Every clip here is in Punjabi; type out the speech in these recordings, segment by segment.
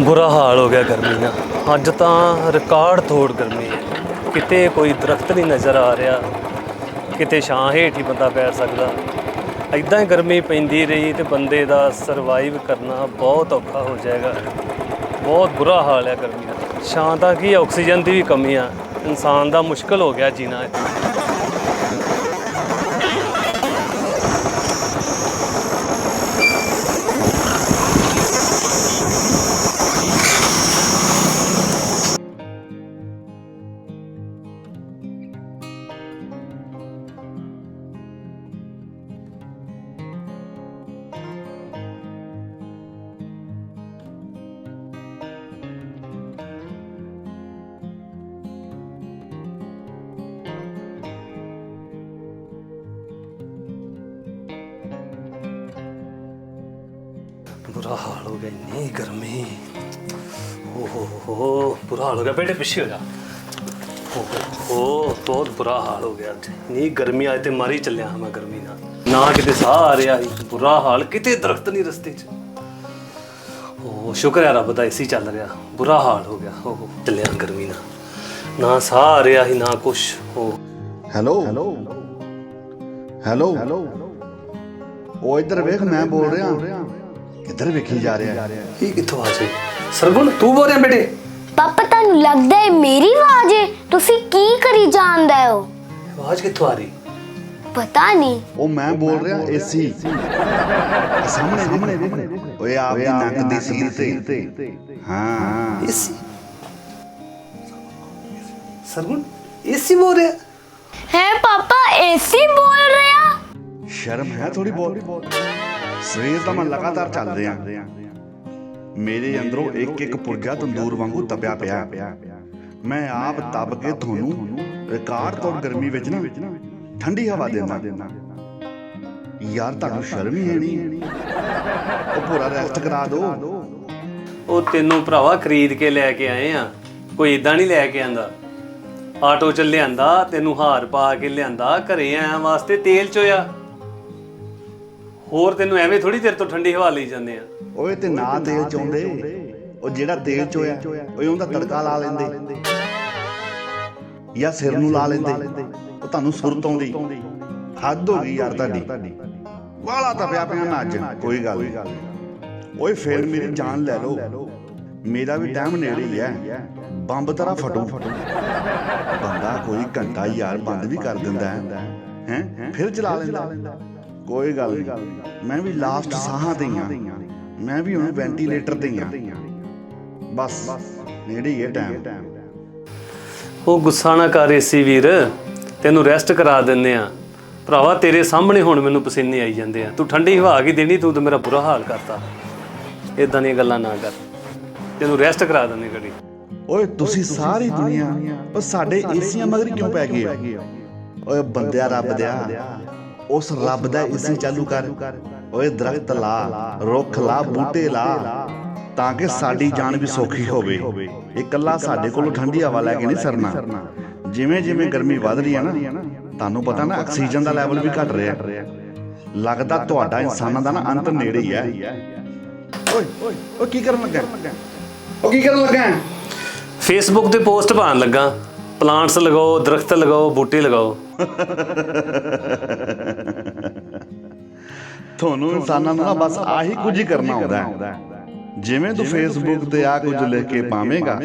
ਬੁਰਾ ਹਾਲ ਹੋ ਗਿਆ ਗਰਮੀ ਨਾਲ ਅੱਜ ਤਾਂ ਰਿਕਾਰਡ ਤੋੜ ਗਰਮੀ ਹੈ। ਕਿਤੇ ਕੋਈ ਦਰਖਤ ਨਹੀਂ ਨਜ਼ਰ ਆ ਰਿਹਾ। ਕਿਤੇ ਛਾਂ ਹੇਠ ਹੀ ਬੰਦਾ ਬੈਠ ਸਕਦਾ। ਐਦਾਂ ਹੀ ਗਰਮੀ ਪੈਂਦੀ ਰਹੀ ਤੇ ਬੰਦੇ ਦਾ ਸਰਵਾਈਵ ਕਰਨਾ ਬਹੁਤ ਔਖਾ ਹੋ ਜਾਏਗਾ। ਬਹੁਤ ਬੁਰਾ ਹਾਲ ਹੈ ਗਰਮੀ ਦਾ। ਛਾਂ ਤਾਂ ਕੀ ਆਕਸੀਜਨ ਦੀ ਵੀ ਕਮੀ ਆ। ਇਨਸਾਨ ਦਾ ਮੁਸ਼ਕਲ ਹੋ ਗਿਆ ਜੀਣਾ। ਬੁਰਾ ਹਾਲ ਹੋ ਗਿਆ ਇੰਨੀ ਗਰਮੀ। ਓ ਹੋ ਹੋ ਬੁਰਾ ਹਾਲ ਹੋ ਗਿਆ। ਬੇਟੇ ਪਿੱਛੇ ਹੋ ਜਾ। ਓ ਹੋ ਹੋ ਬਹੁਤ ਬੁਰਾ ਹਾਲ ਹੋ ਗਿਆ ਅੱਜ। ਇੰਨੀ ਗਰਮੀ ਅੱਜ ਤੇ ਮਾਰੀ ਚੱਲਿਆ ਹਾਂ ਮੈਂ ਗਰਮੀ ਨਾਲ। ਨਾ ਕਿਤੇ ਸਾਹ ਆ ਰਿਹਾ ਸੀ ਬੁਰਾ ਹਾਲ ਕਿਤੇ ਦਰਖਤ ਨਹੀਂ ਰਸਤੇ 'ਚ। ਓ ਸ਼ੁਕਰ ਹੈ ਰੱਬ ਦਾ ਏਸੀ ਚੱਲ ਰਿਹਾ। ਬੁਰਾ ਹਾਲ ਹੋ ਗਿਆ। ਓ ਹੋ ਚੱਲਿਆ ਗਰਮੀ ਨਾਲ। ਨਾ ਸਾਹ ਆ ਰਿਹਾ ਸੀ ਨਾ ਕੁਛ। ਹੋ ਹੈਲੋ। ਹੈਲੋ। ਹੈਲੋ। ਉਹ ਇੱਧਰ ਵੇਖ ਮੈਂ ਬੋਲ ਰਿਹਾ। ਕਿੱਧਰ ਵੇਖੀ ਜਾ ਰਿਹਾ ਇਹ ਕਿੱਥੋਂ ਆ ਜੇ ਸਰਗੁਣ ਤੂੰ ਬੋਲ ਰਿਹਾ ਬੇਟੇ ਪਾਪਾ ਤੁਹਾਨੂੰ ਲੱਗਦਾ ਹੈ ਮੇਰੀ ਆਵਾਜ਼ ਹੈ ਤੁਸੀਂ ਕੀ ਕਰੀ ਜਾਂਦੇ ਹੋ ਆਵਾਜ਼ ਕਿੱਥੋਂ ਆ ਰਹੀ ਪਤਾ ਨਹੀਂ ਉਹ ਮੈਂ ਬੋਲ ਰਿਹਾ ਏਸੀ ਸਾਹਮਣੇ ਦੇਖ ਓਏ ਆਪ ਦੀ ਨੱਕ ਦੀ ਸੀਲ ਤੇ ਹਾਂ ਏਸੀ ਸਰਗੁਣ ਏਸੀ ਬੋਲ ਰਿਹਾ ਹੈ ਪਾਪਾ ਏਸੀ ਬੋਲ ਰਿਹਾ ਸ਼ਰਮ ਹੈ ਥੋੜੀ ਬਹੁਤ ਸਰੀਰ ਤਾਂ ਮੈਂ ਲਗਾਤਾਰ ਚੱਲ ਰਿਹਾ ਮੇਰੇ ਅੰਦਰੋਂ ਇੱਕ ਇੱਕ ਪੁਰਜਾ ਤੰਦੂਰ ਵਾਂਗੂ ਤਪਿਆ ਪਿਆ। ਮੈਂ ਆਪ ਤਪ ਕੇ ਤੁਹਾਨੂੰ ਰਿਕਾਰਡ ਤੋੜ ਗਰਮੀ ਵਿੱਚ ਨਾ, ਠੰਡੀ ਹਵਾ ਦਿੰਦਾ ਯਾਰ, ਤੁਹਾਨੂੰ ਸ਼ਰਮ ਹੀ ਨਹੀਂ? ਉਹ ਪੂਰਾ ਰੈਸਟ ਕਰਾ ਦਿਓ ਉਹ ਤੈਨੂੰ ਭਰਾਵਾ ਖਰੀਦ ਕੇ ਲੈ ਕੇ ਆਏ ਆ। ਕੋਈ ਇਦਾਂ ਨਹੀਂ ਲੈ ਕੇ ਆਂਦਾ। ਆਟੋ ਚ ਲਿਆਂਦਾ, ਤੈਨੂੰ ਹਾਰ ਪਾ ਕੇ ਲਿਆਂਦਾ। ਘਰੇ ਆਇਆ ਵਾਸਤੇ ਤੇਲ ਚੋਇਆ। ਹੋਰ ਤੈਨੂੰ ਐਵੇਂ ਥੋੜੀ ਦੇਰ ਤੋਂ ਠੰਡੀ ਹਵਾ ਲਈ ਜਾਂਦੇ ਆ। ਓਏ ਤੇ ਨਾ ਤੇਲ ਚਾਉਂਦੇ ਉਹ ਜਿਹੜਾ ਤੇਲ ਚੋਇਆ ਓਏ ਉਹਦਾ ਤੜਕਾ ਲਾ ਲੈਂਦੇ। ਜਾਂ ਸਿਰ ਨੂੰ ਲਾ ਲੈਂਦੇ। ਉਹ ਤੁਹਾਨੂੰ ਸੁਰਤ ਆਉਂਦੀ। ਹੱਦ ਹੋ ਗਈ ਯਾਰ ਤੁਹਾਡੀ। ਵਾਲਾ ਤਾਂ ਪਿਆ ਪਿਆ ਨਾ ਅੱਜ। ਕੋਈ ਗੱਲ ਨਹੀਂ। ਓਏ ਫੇਰ ਮੇਰੀ ਜਾਨ ਲੈ ਲਓ। ਮੇਰਾ ਵੀ ਟਾਈਮ ਨੇੜੇ ਹੀ ਹੈ। ਬੰਬ ਤਰ੍ਹਾਂ ਫਟੂ ਬੰਦਾ ਕੋਈ ਘੰਟਾ ਯਾਰ ਬੰਦ ਵੀ ਕਰ ਦਿੰਦਾ ਹੈ। ਹੈ? ਫਿਰ ਚਲਾ ਲੈਂਦਾ ਕੋਈ ਗੱਲ ਨਹੀਂ। ਮੈਂ ਵੀ ਲਾਸਟ ਸਾਹਾਂ ਤੇ ਹਾਂ ਮੈਂ ਵੀ ਹੁਣ ਵੈਂਟੀਲੇਟਰ ਤੇ ਹਾਂ ਬਸ। ਨੇੜੇ ਹੀ ਹੈ ਟਾਈਮ ਉਹ ਗੁੱਸਾ ਨਾ ਕਰ ਏਸੀ ਵੀਰ। ਤੈਨੂੰ ਰੈਸਟ ਕਰਾ ਦਿੰਨੇ ਆ ਭਰਾਵਾ ਤੇਰੇ ਸਾਹਮਣੇ ਹੁਣ ਮੈਨੂੰ ਪਸੀਨੇ ਆਈ ਜਾਂਦੇ ਆ। ਤੂੰ ਠੰਡੀ ਹਵਾ ਕੀ ਦੇਣੀ ਤੂੰ ਤਾਂ ਮੇਰਾ ਬੁਰਾ ਹਾਲ ਕਰਤਾ। ਇਦਾਂ ਦੀਆਂ ਗੱਲਾਂ ਨਾ ਕਰ। ਤੈਨੂੰ ਰੈਸਟ ਕਰਾ ਦਿੰਦੇ ਘੜੀ। ਓਏ ਤੁਸੀਂ ਸਾਰੀ ਦੁਨੀਆ ਉਹ ਸਾਡੇ ਏਸੀਆਂ ਮਗਰ ਕਿਉਂ ਪੈ ਗਏ ਹੋ? ਓਏ ਬੰਦਿਆ ਰੱਬ ਦਿਆ। ਉਸ ਰੱਬ ਦਾ ਏਸੀ ਚਾਲੂ ਕਰ। ਓਏ ਦਰਖਤ ਲਾ ਰੁੱਖ ਲਾ ਬੂਟੇ ਲਾ ਤਾਂ ਕਿ ਸਾਡੀ ਜਾਨ ਵੀ ਸੌਖੀ ਹੋਵੇ। ਇਕੱਲਾ ਸਾਡੇ ਕੋਲੋਂ ਠੰਡੀ ਹਵਾ ਲੈ ਕੇ ਨਹੀਂ ਸਰਨਾ। ਜਿਵੇਂ ਜਿਵੇਂ ਗਰਮੀ ਵੱਧ ਰਹੀ ਹੈ ਨਾ ਤੁਹਾਨੂੰ ਪਤਾ ਨਾ ਆਕਸੀਜਨ ਦਾ ਲੈਵਲ ਵੀ ਘਟ ਰਿਹਾ। ਲੱਗਦਾ ਤੁਹਾਡਾ ਇਨਸਾਨਾਂ ਦਾ ਨਾ ਅੰਤ ਨੇੜੇ ਹੀ ਹੈ। ਓਏ ਓਏ ਓ ਕੀ ਕਰਨ ਲੱਗਾ? ਉਹ ਕੀ ਕਰਨ ਲੱਗਾ? ਫੇਸਬੁੱਕ ਤੇ ਪੋਸਟ ਪਾਉਣ ਲੱਗਾ। ਪਲਾਂਟਸ ਲਗਾਓ ਦਰਖਤ ਲਗਾਓ ਬੂਟੇ ਲਗਾਓ। ਤੁਹਾਨੂੰ ਇਨਸਾਨਾਂ ਨੂੰ ਨਾ ਬਸ ਆਹੀ ਕੁਝ ਹੀ ਕਰਨਾ ਹੁੰਦਾ ਹੈ ਜਿਵੇਂ ਤੂੰ ਫੇਸਬੁੱਕ ਤੇ ਆ ਕੁਝ ਲਿਖ ਕੇ ਪਾਵੇਂਗਾ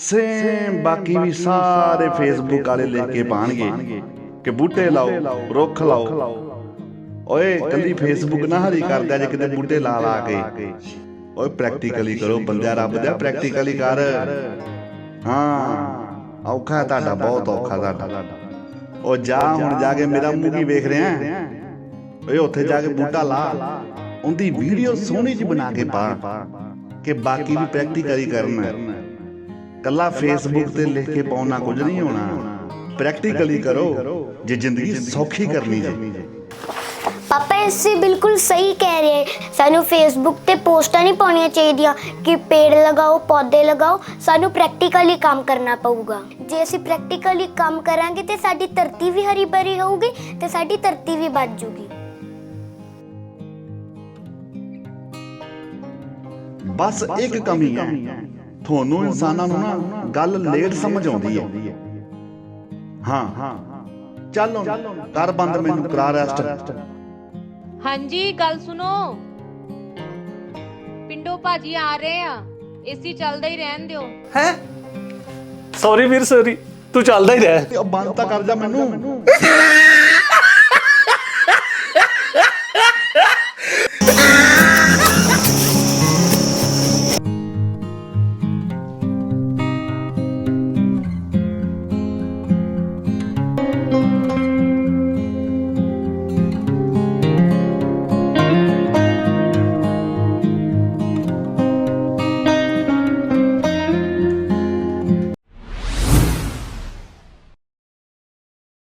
ਸੇਮ ਬਾਕੀ ਵੀ ਸਾਰੇ ਫੇਸਬੁੱਕ ਵਾਲੇ ਲਿਖ ਕੇ ਪਾਣਗੇ ਕਿ ਬੂਟੇ ਲਾਓ ਰੁੱਖ ਲਾਓ। ਓਏ ਕੱਲੀ ਫੇਸਬੁੱਕ ਨਾ ਹਰੀ ਕਰਦਾ ਜੇ ਕਿਤੇ ਬੂਟੇ ਲਾ ਲਾ ਕੇ। ਓਏ ਪ੍ਰੈਕਟੀਕਲੀ ਕਰੋ ਬੰਦਿਆ ਰੱਬ ਦਾ ਪ੍ਰੈਕਟੀਕਲੀ ਕਰ। ਹਾਂ। ਔਖਾ ਹੈ ਤੁਹਾਡਾ ਬਹੁਤ ਔਖਾ ਤੁਹਾਡਾ। ਉਹ ਜਾ ਹੁਣ ਜਾ ਕੇ ਮੇਰਾ ਮੂੰਹ ਕੀ ਵੇਖ ਰਿਹਾ ਹੈ? ਓਏ ਉੱਥੇ ਜਾ ਕੇ ਬੂਟਾ ਲਾ। ਉਹਦੀ ਵੀਡੀਓ ਸੋਹਣੀ ਜਿਹੀ ਬਣਾ ਕੇ ਪਾ। ਕਿ ਬਾਕੀ ਵੀ ਪ੍ਰੈਕਟੀਕਲੀ ਕਰਨਾ ਕੱਲਾ ਫੇਸਬੁੱਕ ਤੇ ਲਿਖ ਕੇ ਪਾਉਣਾ ਕੁਝ ਨਹੀਂ ਹੋਣਾ। ਪ੍ਰੈਕਟੀਕਲੀ ਕਰੋ। ਜੇ ਜ਼ਿੰਦਗੀ ਸੌਖੀ ਕਰਨੀ ਜੇ। ਪਾਪਾ ਬਿਲਕੁਲ ਸਹੀ ਕਹਿ ਰਹੇ ਹੈ। ਸਾਨੂੰ ਫੇਸਬੁੱਕ ਤੇ ਪੋਸਟਾਂ ਨਹੀਂ ਪਾਉਣੀਆਂ ਚਾਹੀਦੀਆਂ ਕਿ ਪੇੜ ਲਗਾਓ, ਪੌਦੇ ਲਗਾਓ। ਸਾਨੂੰ ਪ੍ਰੈਕਟੀਕਲੀ ਕੰਮ ਕਰਨਾ ਪਊਗਾ। ਜੇ ਅਸੀਂ ਪ੍ਰੈਕਟੀਕਲੀ ਕੰਮ ਕਰਾਂਗੇ ਤੇ ਸਾਡੀ ਧਰਤੀ ਵੀ ਹਰੀ ਭਰੀ ਹੋਊਗੀ ਤੇ ਸਾਡੀ ਧਰਤੀ ਵੀ ਬਚ ਜੂਗੀ। ਬਸ ਇੱਕ ਕਮੀ ਹੈ। ਤੁਹਾਨੂੰ ਇਨਸਾਨਾਂ ਨੂੰ ਨਾ ਗੱਲ ਲੇਟ ਸਮਝ ਆਉਂਦੀ ਹੈ। ਹਾਂ। ਚੱਲ ਹੁਣ ਕਰ ਬੰਦ ਮੈਨੂੰ ਕਰਾ ਰੈਸਟ ਹਾਂਜੀ ਗੱਲ ਸੁਣੋ। ਪਿੰਡੋ ਭਾਜੀ ਆ ਰਹੇ ਆ। ਏਸੀ ਚੱਲਦਾ ਹੀ ਰਹਿਣ ਦਿਓ। ਹੈ? ਸੌਰੀ ਵੀਰ ਸੌਰੀ ਤੂੰ ਚੱਲਦਾ ਹੀ ਰਹਿ। ਤੇ ਉਹ ਬੰਦ ਤਾਂ ਕਰ ਜਾ ਮੈਨੂੰ।